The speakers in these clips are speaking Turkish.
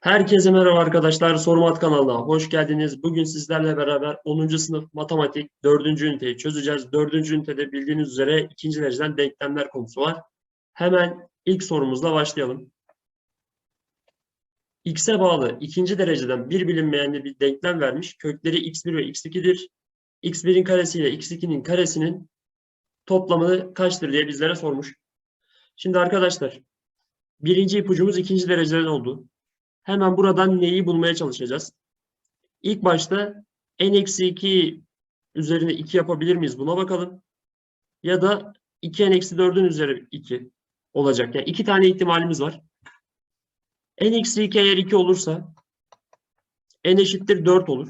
Herkese merhaba arkadaşlar. Sorumat kanalına hoş geldiniz. Bugün sizlerle beraber 10. sınıf matematik 4. üniteyi çözeceğiz. 4. ünitede bildiğiniz üzere ikinci dereceden denklemler konusu var. Hemen ilk sorumuzla başlayalım. X'e bağlı ikinci dereceden bir bilinmeyenli bir denklem vermiş. Kökleri x1 ve x2'dir. x1'in karesi ile x2'nin karesinin toplamı kaçtır diye bizlere sormuş. Şimdi arkadaşlar birinci ipucumuz ikinci dereceden oldu. Hemen buradan neyi bulmaya çalışacağız? İlk başta n-2 üzerine 2 yapabilir miyiz? Buna bakalım. Ya da 2n-4'ün üzeri 2 olacak. Yani iki tane ihtimalimiz var. n-2 eğer 2 olursa n eşittir 4 olur.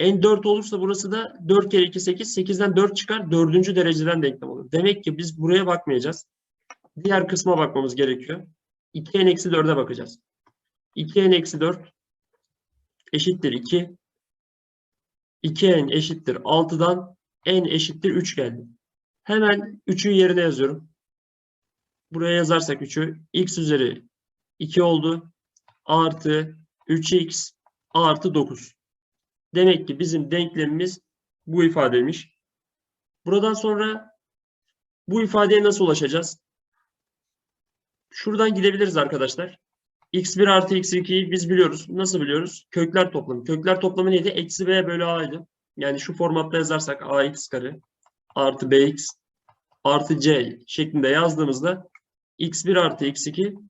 n 4 olursa burası da 4 kere 2 8. 8'den 4 çıkar. 4. dereceden denklem olur. Demek ki biz buraya bakmayacağız. Diğer kısma bakmamız gerekiyor. 2n-4'e bakacağız. 2n eksi 4 eşittir 2. 2n eşittir 6'dan n eşittir 3 geldi. Hemen 3'ü yerine yazıyorum. Buraya yazarsak 3'ü x üzeri 2 oldu. Artı 3x artı 9. Demek ki bizim denklemimiz bu ifadeymiş. Buradan sonra bu ifadeye nasıl ulaşacağız? Şuradan gidebiliriz arkadaşlar x1 artı x2'yi biz biliyoruz. Nasıl biliyoruz? Kökler toplamı. Kökler toplamı neydi? Eksi b bölü a'ydı. Yani şu formatta yazarsak ax kare artı bx artı c şeklinde yazdığımızda x1 artı x2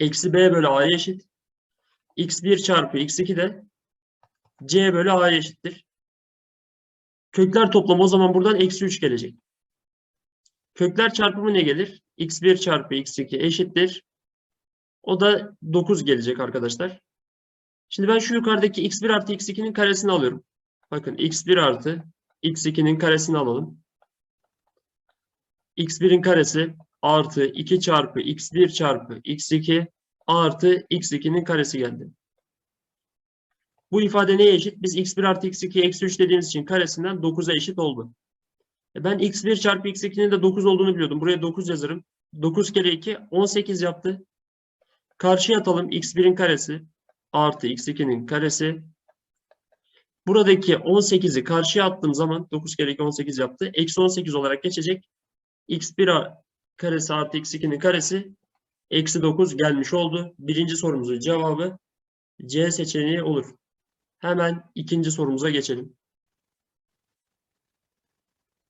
eksi b bölü a'ya eşit. x1 çarpı x2 de c bölü a'ya eşittir. Kökler toplamı o zaman buradan eksi 3 gelecek. Kökler çarpımı ne gelir? x1 çarpı x2 eşittir. O da 9 gelecek arkadaşlar. Şimdi ben şu yukarıdaki x1 artı x2'nin karesini alıyorum. Bakın x1 artı x2'nin karesini alalım. x1'in karesi artı 2 çarpı x1 çarpı x2 artı x2'nin karesi geldi. Bu ifade neye eşit? Biz x1 artı x2 eksi 3 dediğimiz için karesinden 9'a eşit oldu. E ben x1 çarpı x2'nin de 9 olduğunu biliyordum. Buraya 9 yazarım. 9 kere 2 18 yaptı. Karşıya atalım x1'in karesi artı x2'nin karesi. Buradaki 18'i karşıya attığım zaman 9 kere 2 18 yaptı. Eksi 18 olarak geçecek. x1 karesi artı x2'nin karesi eksi 9 gelmiş oldu. Birinci sorumuzun cevabı C seçeneği olur. Hemen ikinci sorumuza geçelim.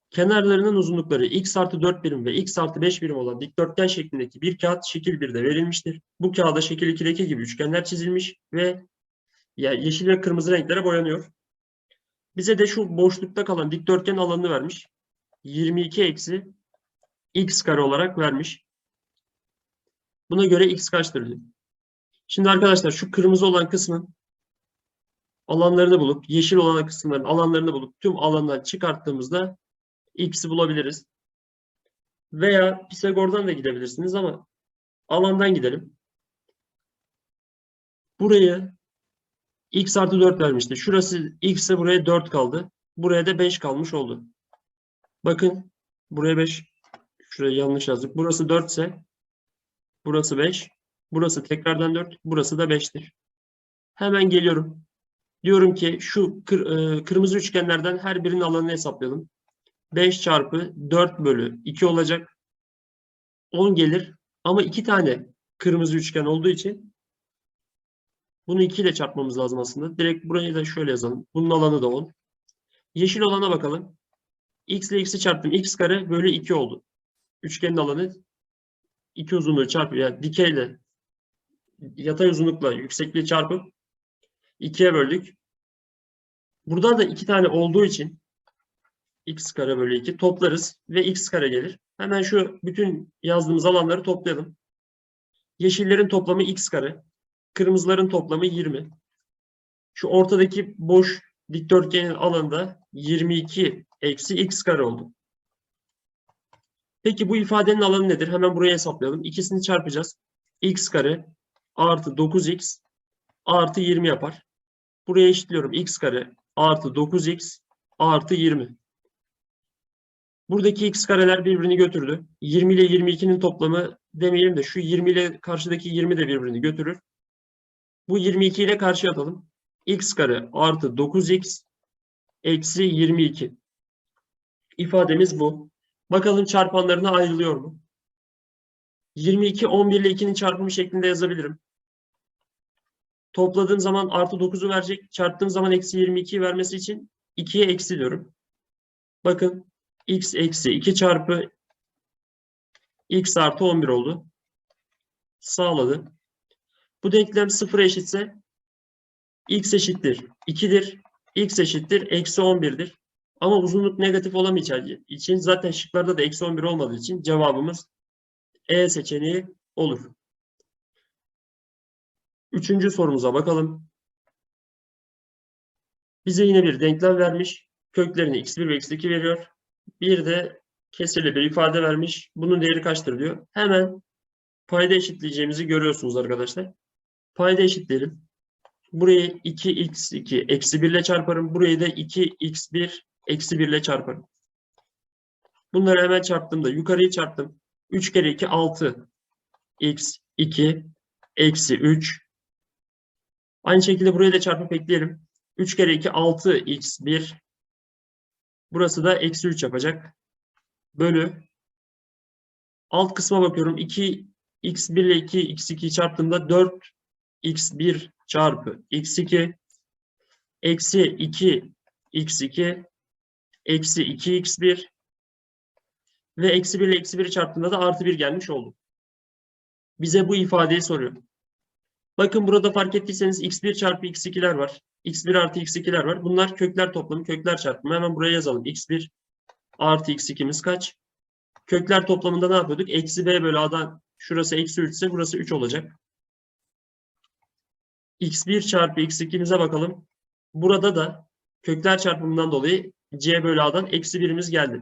Kenarlarının uzunlukları x artı 4 birim ve x artı 5 birim olan dikdörtgen şeklindeki bir kağıt şekil 1'de verilmiştir. Bu kağıda şekil 2'deki gibi üçgenler çizilmiş ve yeşil ve kırmızı renklere boyanıyor. Bize de şu boşlukta kalan dikdörtgen alanını vermiş. 22 eksi x kare olarak vermiş. Buna göre x kaçtır. Şimdi arkadaşlar şu kırmızı olan kısmın alanlarını bulup yeşil olan kısımların alanlarını bulup tüm alandan çıkarttığımızda x'i bulabiliriz. Veya Pisagor'dan da gidebilirsiniz ama alandan gidelim. Burayı x artı 4 vermişti. Şurası x'e buraya 4 kaldı. Buraya da 5 kalmış oldu. Bakın buraya 5. Şuraya yanlış yazdık. Burası 4 ise burası 5. Burası tekrardan 4. Burası da 5'tir. Hemen geliyorum. Diyorum ki şu kır, e, kırmızı üçgenlerden her birinin alanını hesaplayalım. 5 çarpı 4 bölü 2 olacak. 10 gelir. Ama iki tane kırmızı üçgen olduğu için bunu 2 ile çarpmamız lazım aslında. Direkt burayı da şöyle yazalım. Bunun alanı da 10. Yeşil olana bakalım. x ile x'i çarptım. x kare bölü 2 oldu. Üçgenin alanı 2 uzunluğu çarpı yani dikeyle yatay uzunlukla yüksekliği çarpıp 2'ye böldük. Burada da iki tane olduğu için x kare bölü 2 toplarız ve x kare gelir. Hemen şu bütün yazdığımız alanları toplayalım. Yeşillerin toplamı x kare. Kırmızıların toplamı 20. Şu ortadaki boş dikdörtgenin alanında 22 eksi x kare oldu. Peki bu ifadenin alanı nedir? Hemen buraya hesaplayalım. İkisini çarpacağız. x kare artı 9x artı 20 yapar. Buraya eşitliyorum. x kare artı 9x artı 20. Buradaki x kareler birbirini götürdü. 20 ile 22'nin toplamı demeyelim de şu 20 ile karşıdaki 20 de birbirini götürür. Bu 22 ile karşıya atalım. x kare artı 9x eksi 22. İfademiz bu. Bakalım çarpanlarına ayrılıyor mu? 22, 11 ile 2'nin çarpımı şeklinde yazabilirim. Topladığım zaman artı 9'u verecek. Çarptığım zaman eksi 22'yi vermesi için 2'ye eksi diyorum. Bakın x eksi 2 çarpı x artı 11 oldu. Sağladı. Bu denklem sıfıra eşitse x eşittir 2'dir. x eşittir eksi 11'dir. Ama uzunluk negatif olamayacağı için zaten şıklarda da eksi 11 olmadığı için cevabımız E seçeneği olur. Üçüncü sorumuza bakalım. Bize yine bir denklem vermiş. Köklerini x1 ve x2 veriyor. Bir de kesirli bir ifade vermiş. Bunun değeri kaçtır diyor. Hemen payda eşitleyeceğimizi görüyorsunuz arkadaşlar. Payda eşitleyelim. Burayı 2x2 eksi 1 ile çarparım. Burayı da 2x1 eksi 1 ile çarparım. Bunları hemen çarptığımda yukarıyı çarptım. 3 kere 2 6 x 2 eksi 3 Aynı şekilde burayı da çarpıp ekleyelim. 3 kere 2 6 x 1 Burası da eksi 3 yapacak. Bölü. Alt kısma bakıyorum. 2 x1 ile 2 x2'yi çarptığımda 4 x1 çarpı x2 eksi 2 x2 eksi 2x1 ve eksi 1 ile eksi 1'i çarptığında da artı 1 gelmiş oldu. Bize bu ifadeyi soruyor. Bakın burada fark ettiyseniz x1 çarpı x2'ler var. x1 artı x2'ler var. Bunlar kökler toplamı, kökler çarpımı. Hemen buraya yazalım. x1 artı x2'miz kaç? Kökler toplamında ne yapıyorduk? Eksi b bölü a'dan şurası eksi 3 ise burası 3 olacak. x1 çarpı x2'mize bakalım. Burada da kökler çarpımından dolayı c bölü a'dan eksi 1'imiz geldi.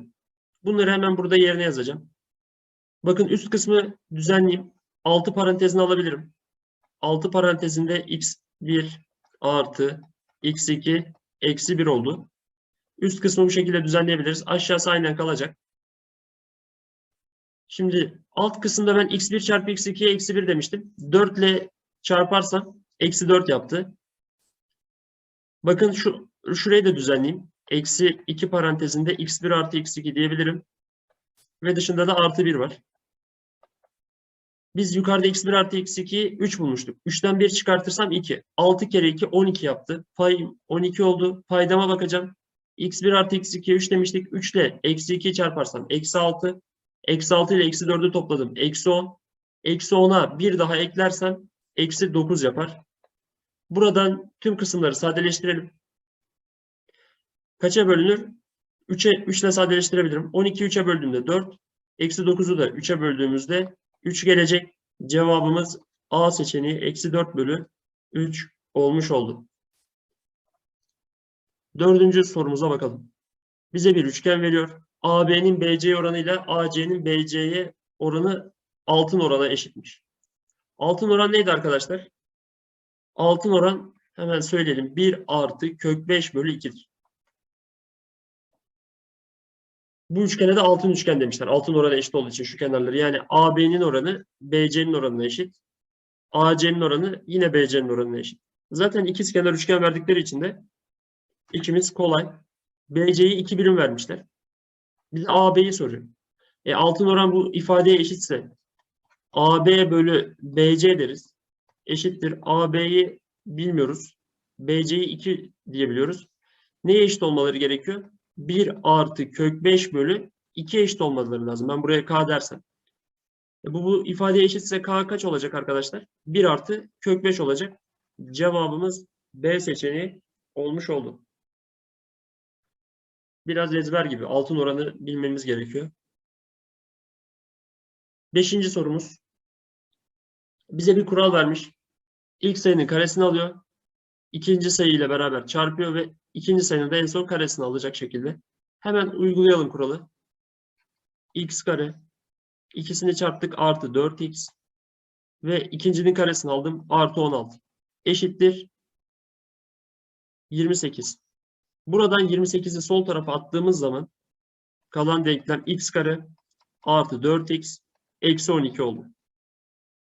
Bunları hemen burada yerine yazacağım. Bakın üst kısmı düzenleyeyim. Altı parantezini alabilirim. Altı parantezinde x1 artı x2 eksi 1 oldu. Üst kısmı bu şekilde düzenleyebiliriz. Aşağısı aynen kalacak. Şimdi alt kısımda ben x1 çarpı x2'ye eksi 1 demiştim. 4 ile çarparsam eksi 4 yaptı. Bakın şu şurayı da düzenleyeyim. Eksi 2 parantezinde x1 artı x2 diyebilirim. Ve dışında da artı 1 var. Biz yukarıda x1 artı x2'yi 3 bulmuştuk. 3'ten 1 çıkartırsam 2. 6 kere 2 12 yaptı. Pay 12 oldu. Paydama bakacağım. x1 artı x2'ye 3 demiştik. 3 ile eksi 2'yi çarparsam eksi 6. Eksi 6 ile eksi 4'ü topladım. Eksi 10. Eksi 10'a 1 daha eklersem eksi 9 yapar. Buradan tüm kısımları sadeleştirelim. Kaça bölünür? 3'e 3 ile sadeleştirebilirim. 12'yi 3'e böldüğümde 4. Eksi 9'u da 3'e böldüğümüzde 3 gelecek. Cevabımız A seçeneği eksi 4 bölü 3 olmuş oldu. Dördüncü sorumuza bakalım. Bize bir üçgen veriyor. AB'nin BC oranıyla AC'nin BC'ye oranı altın orana eşitmiş. Altın oran neydi arkadaşlar? Altın oran hemen söyleyelim. 1 artı kök 5 bölü 2'dir. Bu üçgene de altın üçgen demişler. Altın oranı eşit olduğu için şu kenarları. Yani AB'nin oranı BC'nin oranına eşit. AC'nin oranı yine BC'nin oranına eşit. Zaten ikiz kenar üçgen verdikleri için de ikimiz kolay. BC'yi 2 birim vermişler. Bize AB'yi soruyor. E, altın oran bu ifadeye eşitse AB bölü BC deriz. Eşittir. AB'yi bilmiyoruz. BC'yi 2 diyebiliyoruz. Neye eşit olmaları gerekiyor? 1 artı kök 5 bölü 2 eşit olmaları lazım. Ben buraya k dersem. E bu, bu ifadeye eşitse k kaç olacak arkadaşlar? 1 artı kök 5 olacak. Cevabımız B seçeneği olmuş oldu. Biraz ezber gibi. Altın oranı bilmemiz gerekiyor. Beşinci sorumuz. Bize bir kural vermiş. İlk sayının karesini alıyor. İkinci sayı ile beraber çarpıyor ve ikinci sayının da en son karesini alacak şekilde. Hemen uygulayalım kuralı. x kare. İkisini çarptık artı 4x. Ve ikincinin karesini aldım artı 16. Eşittir 28. Buradan 28'i sol tarafa attığımız zaman kalan denklem x kare artı 4x eksi 12 oldu.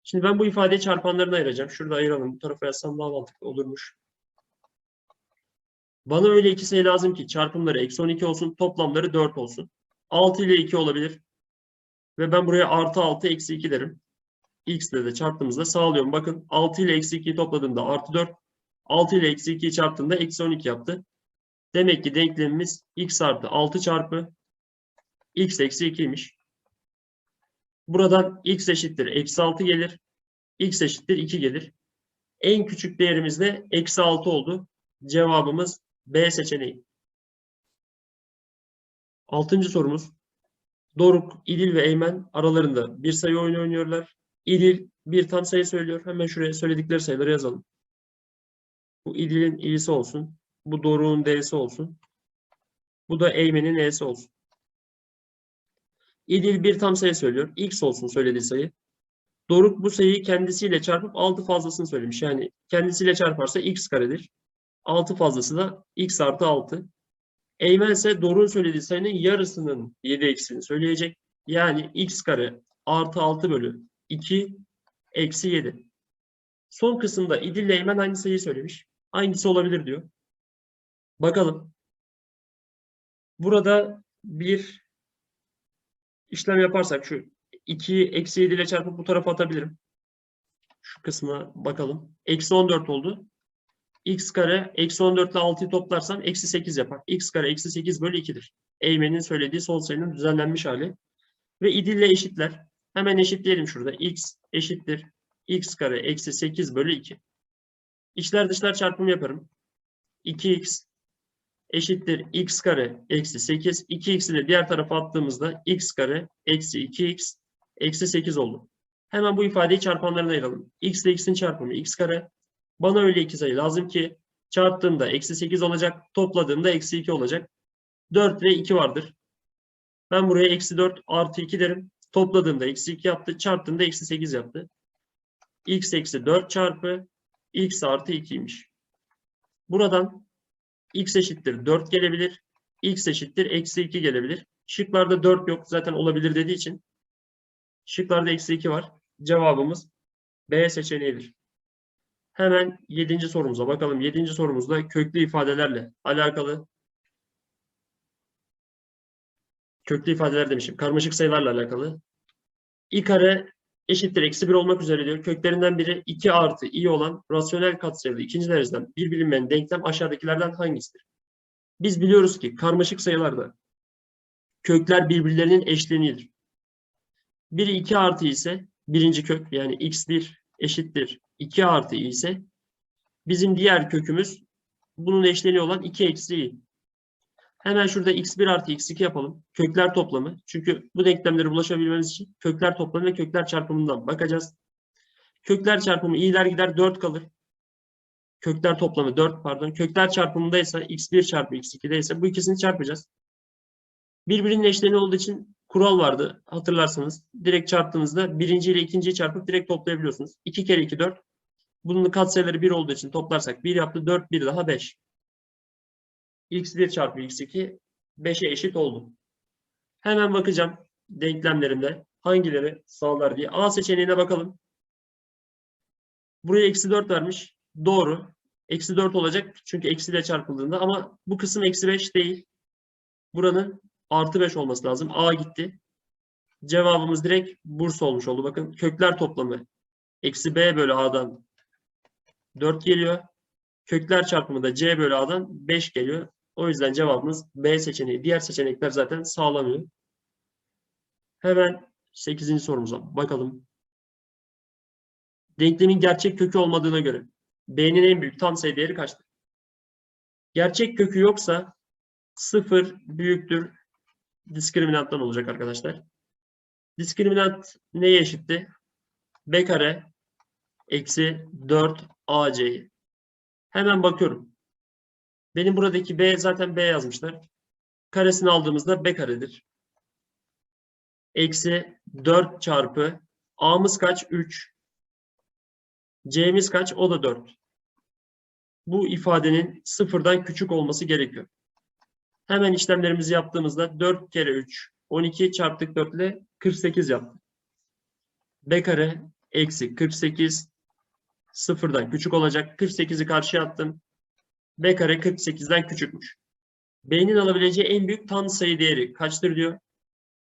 Şimdi ben bu ifadeyi çarpanlarına ayıracağım. Şurada ayıralım. Bu tarafa yazsam daha mantıklı olurmuş. Bana öyle iki sayı lazım ki çarpımları eksi 12 olsun, toplamları 4 olsun. 6 ile 2 olabilir. Ve ben buraya artı 6 eksi 2 derim. X ile de çarptığımızda sağlıyorum. Bakın 6 ile eksi 2'yi topladığımda artı 4. 6 ile eksi 2'yi çarptığımda eksi 12 yaptı. Demek ki denklemimiz x artı 6 çarpı x eksi 2'ymiş. Buradan x eşittir eksi 6 gelir. x eşittir 2 gelir. En küçük değerimiz de eksi 6 oldu. Cevabımız B seçeneği. Altıncı sorumuz. Doruk, İdil ve Eymen aralarında bir sayı oyunu oynuyorlar. İdil bir tam sayı söylüyor. Hemen şuraya söyledikleri sayıları yazalım. Bu İdil'in i'si olsun. Bu Doruk'un d'si olsun. Bu da Eymen'in e'si olsun. İdil bir tam sayı söylüyor. X olsun söylediği sayı. Doruk bu sayıyı kendisiyle çarpıp 6 fazlasını söylemiş. Yani kendisiyle çarparsa x karedir. 6 fazlası da x artı 6. Eymen ise Doruk'un söylediği sayının yarısının 7 eksiğini söyleyecek. Yani x kare artı 6 bölü 2 eksi 7. Son kısımda İdil ile Eymen aynı sayıyı söylemiş. Hangisi olabilir diyor. Bakalım. Burada bir işlem yaparsak şu 2'yi eksi 7 ile çarpıp bu tarafa atabilirim. Şu kısma bakalım. Eksi 14 oldu. X kare eksi 14 ile 6'yı toplarsam eksi 8 yapar. x kare eksi 8 bölü 2'dir. Eymen'in söylediği sol sayının düzenlenmiş hali. Ve idille eşitler. Hemen eşitleyelim şurada. x eşittir. x kare eksi 8 bölü 2. İçler dışlar çarpımı yaparım. 2x eşittir x kare eksi 8. 2x'i de diğer tarafa attığımızda x kare eksi 2x eksi 8 oldu. Hemen bu ifadeyi çarpanlarına ayıralım. x ile x'in çarpımı x kare. Bana öyle iki sayı lazım ki çarptığımda eksi 8 olacak. Topladığımda eksi 2 olacak. 4 ve 2 vardır. Ben buraya eksi 4 artı 2 derim. Topladığımda eksi 2 yaptı. Çarptığımda eksi 8 yaptı. x eksi 4 çarpı x artı 2'ymiş. Buradan x eşittir 4 gelebilir. x eşittir eksi 2 gelebilir. Şıklarda 4 yok. Zaten olabilir dediği için. Şıklarda eksi 2 var. Cevabımız B seçeneğidir. Hemen 7. sorumuza bakalım. 7. sorumuzda köklü ifadelerle alakalı. Köklü ifadeler demişim. Karmaşık sayılarla alakalı. i kare eşittir eksi 1 olmak üzere diyor. Köklerinden biri 2 artı i olan rasyonel katsayılı ikinci dereceden bir bilinmeyen denklem aşağıdakilerden hangisidir? Biz biliyoruz ki karmaşık sayılarda kökler birbirlerinin eşleniğidir. Biri 2 artı ise birinci kök yani x1 eşittir 2 artı i ise bizim diğer kökümüz bunun eşleniği olan 2 eksi i. Hemen şurada x1 artı x2 yapalım. Kökler toplamı. Çünkü bu denklemlere ulaşabilmemiz için kökler toplamı ve kökler çarpımından bakacağız. Kökler çarpımı i'ler gider 4 kalır. Kökler toplamı 4 pardon. Kökler çarpımındaysa x1 çarpı x2'de ise bu ikisini çarpacağız. Birbirinin eşleni olduğu için kural vardı hatırlarsanız. Direkt çarptığınızda birinci ile ikinciyi çarpıp direkt toplayabiliyorsunuz. 2 kere 2 4. Bunun katsayıları 1 olduğu için toplarsak 1 yaptı 4 1 daha 5 x1 çarpı x2 5'e eşit oldu. Hemen bakacağım denklemlerimde hangileri sağlar diye. A seçeneğine bakalım. Buraya eksi 4 vermiş. Doğru. Eksi 4 olacak çünkü eksiyle çarpıldığında ama bu kısım eksi 5 değil. Buranın artı 5 olması lazım. A gitti. Cevabımız direkt Bursa olmuş oldu. Bakın kökler toplamı eksi B bölü A'dan 4 geliyor. Kökler çarpımı da C bölü A'dan 5 geliyor. O yüzden cevabımız B seçeneği. Diğer seçenekler zaten sağlamıyor. Hemen 8. sorumuza bakalım. Denklemin gerçek kökü olmadığına göre B'nin en büyük tam sayı değeri kaçtır? Gerçek kökü yoksa 0 büyüktür diskriminanttan olacak arkadaşlar. Diskriminant neye eşitti? B kare eksi 4 AC'yi. Hemen bakıyorum. Benim buradaki B zaten B yazmışlar. Karesini aldığımızda B karedir. Eksi 4 çarpı A'mız kaç? 3. C'miz kaç? O da 4. Bu ifadenin sıfırdan küçük olması gerekiyor. Hemen işlemlerimizi yaptığımızda 4 kere 3 12 çarptık 4 ile 48 yaptık. B kare eksi 48 sıfırdan küçük olacak. 48'i karşıya attım. B kare 48'den küçükmüş. B'nin alabileceği en büyük tam sayı değeri kaçtır diyor.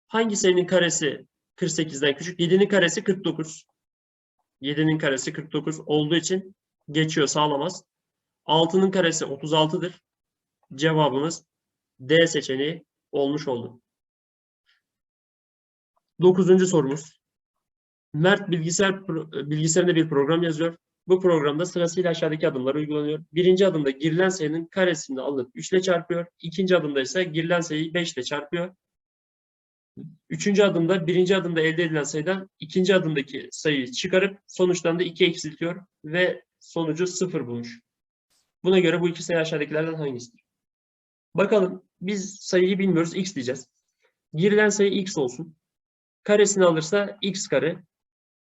Hangi sayının karesi 48'den küçük? 7'nin karesi 49. 7'nin karesi 49 olduğu için geçiyor sağlamaz. 6'nın karesi 36'dır. Cevabımız D seçeneği olmuş oldu. Dokuzuncu sorumuz. Mert bilgisayar bilgisayarında bir program yazıyor. Bu programda sırasıyla aşağıdaki adımlar uygulanıyor. Birinci adımda girilen sayının karesini alıp 3 ile çarpıyor. İkinci adımda ise girilen sayıyı 5 ile çarpıyor. Üçüncü adımda birinci adımda elde edilen sayıdan ikinci adımdaki sayıyı çıkarıp sonuçtan da 2 eksiltiyor ve sonucu 0 bulmuş. Buna göre bu iki sayı aşağıdakilerden hangisidir? Bakalım biz sayıyı bilmiyoruz x diyeceğiz. Girilen sayı x olsun. Karesini alırsa x kare.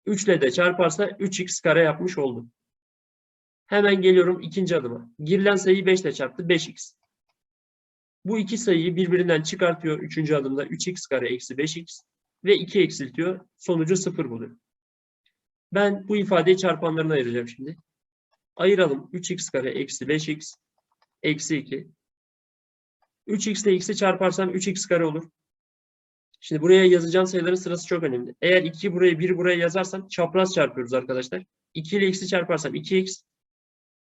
3 ile de çarparsa 3x kare yapmış oldu. Hemen geliyorum ikinci adıma. Girilen sayıyı 5 ile çarptı 5x. Bu iki sayıyı birbirinden çıkartıyor üçüncü adımda 3x kare eksi 5x ve 2 eksiltiyor. Sonucu 0 buluyor. Ben bu ifadeyi çarpanlarına ayıracağım şimdi. Ayıralım. 3x kare eksi 5x eksi 2. 3x ile x'i çarparsam 3x kare olur. Şimdi buraya yazacağım sayıların sırası çok önemli. Eğer 2 buraya 1 buraya yazarsam çapraz çarpıyoruz arkadaşlar. 2 ile x'i çarparsam 2x.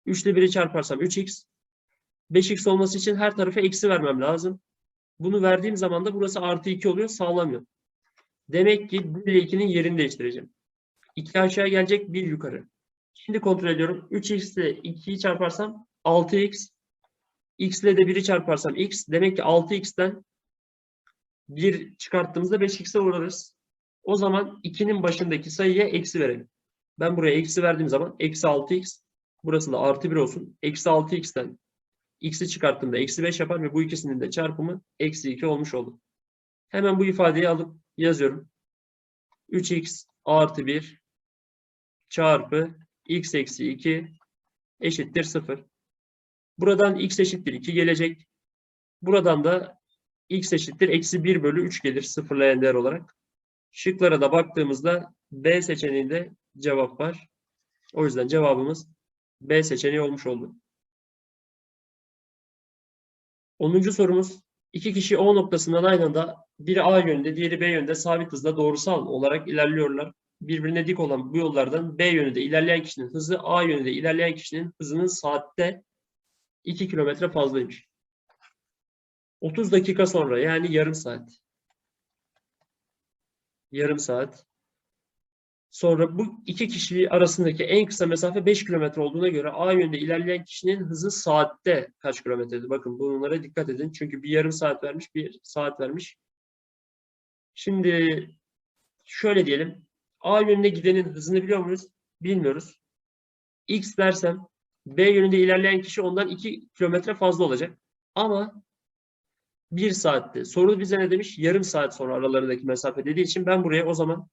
3 ile 1'i çarparsam 3x. 5x olması için her tarafa eksi vermem lazım. Bunu verdiğim zaman da burası artı 2 oluyor sağlamıyor. Demek ki 1 ile 2'nin yerini değiştireceğim. 2 aşağı gelecek 1 yukarı. Şimdi kontrol ediyorum. 3x ile 2'yi çarparsam 6x. x ile de 1'i çarparsam x. Demek ki 6x'ten 1 çıkarttığımızda 5x'e uğrarız. O zaman 2'nin başındaki sayıya eksi verelim. Ben buraya eksi verdiğim zaman eksi 6x. Burası da artı 1 olsun. Eksi 6x'ten x'i çıkarttığımda eksi 5 yapar ve bu ikisinin de çarpımı eksi 2 olmuş oldu. Hemen bu ifadeyi alıp yazıyorum. 3x artı 1 çarpı x eksi 2 eşittir 0. Buradan x eşittir 2 gelecek. Buradan da x eşittir eksi 1 bölü 3 gelir sıfırlayan değer olarak. Şıklara da baktığımızda B seçeneğinde cevap var. O yüzden cevabımız B seçeneği olmuş oldu. 10. sorumuz. İki kişi O noktasından aynı anda biri A yönünde, diğeri B yönünde sabit hızla doğrusal olarak ilerliyorlar. Birbirine dik olan bu yollardan B yönünde ilerleyen kişinin hızı A yönünde ilerleyen kişinin hızının saatte 2 kilometre fazlaymış. 30 dakika sonra yani yarım saat. Yarım saat. Sonra bu iki kişi arasındaki en kısa mesafe 5 kilometre olduğuna göre A yönünde ilerleyen kişinin hızı saatte kaç kilometredir? Bakın bunlara dikkat edin. Çünkü bir yarım saat vermiş, bir saat vermiş. Şimdi şöyle diyelim. A yönünde gidenin hızını biliyor muyuz? Bilmiyoruz. X dersem B yönünde ilerleyen kişi ondan 2 kilometre fazla olacak. Ama 1 saatte. Soru bize ne demiş? Yarım saat sonra aralarındaki mesafe dediği için ben buraya o zaman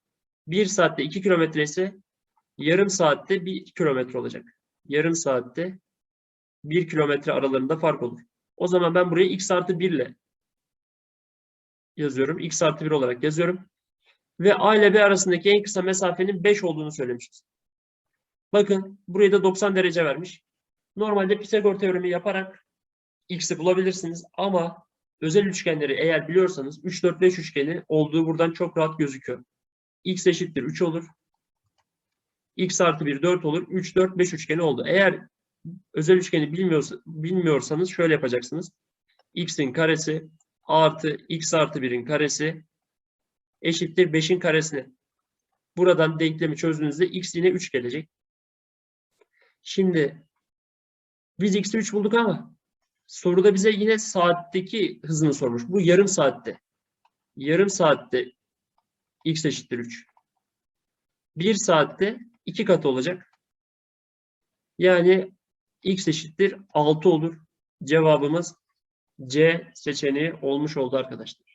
1 saatte 2 kilometre ise yarım saatte 1 kilometre olacak. Yarım saatte 1 kilometre aralarında fark olur. O zaman ben buraya x artı 1 ile yazıyorum. x artı 1 olarak yazıyorum. Ve A ile B arasındaki en kısa mesafenin 5 olduğunu söylemişiz. Bakın burayı da 90 derece vermiş. Normalde Pisagor teoremi yaparak x'i bulabilirsiniz ama özel üçgenleri eğer biliyorsanız 3, 4, 5 üçgeni olduğu buradan çok rahat gözüküyor. x eşittir 3 olur. x artı 1 4 olur. 3, 4, 5 üçgeni oldu. Eğer özel üçgeni bilmiyorsa, bilmiyorsanız şöyle yapacaksınız. x'in karesi artı x artı 1'in karesi eşittir 5'in karesine. Buradan denklemi çözdüğünüzde x yine 3 gelecek. Şimdi biz x'i 3 bulduk ama soruda bize yine saatteki hızını sormuş. Bu yarım saatte. Yarım saatte x eşittir 3. 1 saatte 2 katı olacak. Yani x eşittir 6 olur. Cevabımız C seçeneği olmuş oldu arkadaşlar.